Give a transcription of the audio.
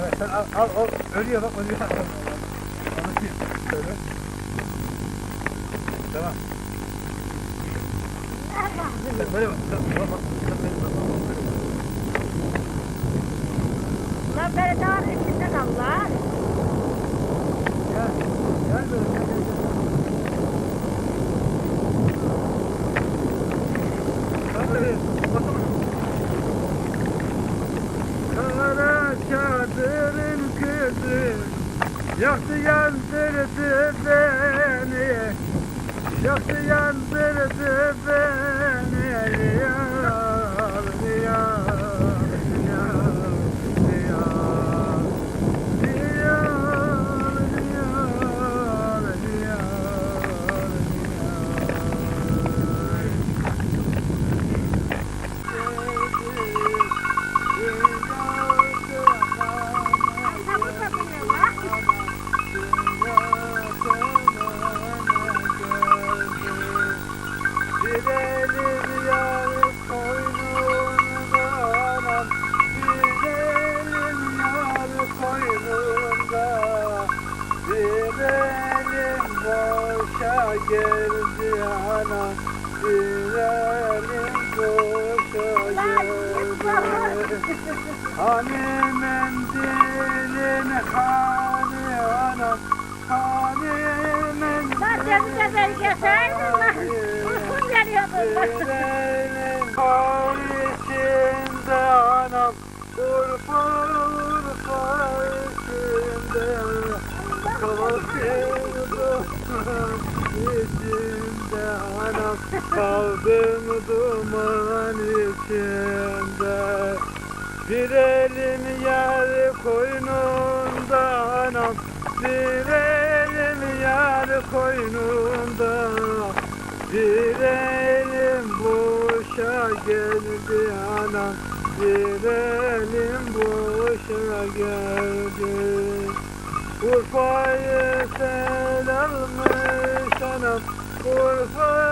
Evet sen al, al, al. Ölüyor bak ölüyor. Anlatayım. Şöyle. Tamam. Sen böyle bak. Sen bak. Sen böyle bak. Lan beni dağın içinde kal lan. Gel. Gel böyle. Gel, gel, gel. Hadi. Bakalım. Çadırın kızı Yaktı yandırdı beni. Yaktı yandırdı beni boşa geldi anam Bir elim boşa Lan git geldi Hani mendilin hani anam Hani mendilin Lan denize beni geçerdin lan. Uykum geliyordu har içinde anam Urfa urfa içinde Kaldım içinde anam Kaldım duman içinde. Bir elim yer koynunda anam Bir elim yer koynunda. Bir elim boşa geldi anam Bir elim boşa geldi. Urfa'yı sen almış anam Urfa'yı sen almış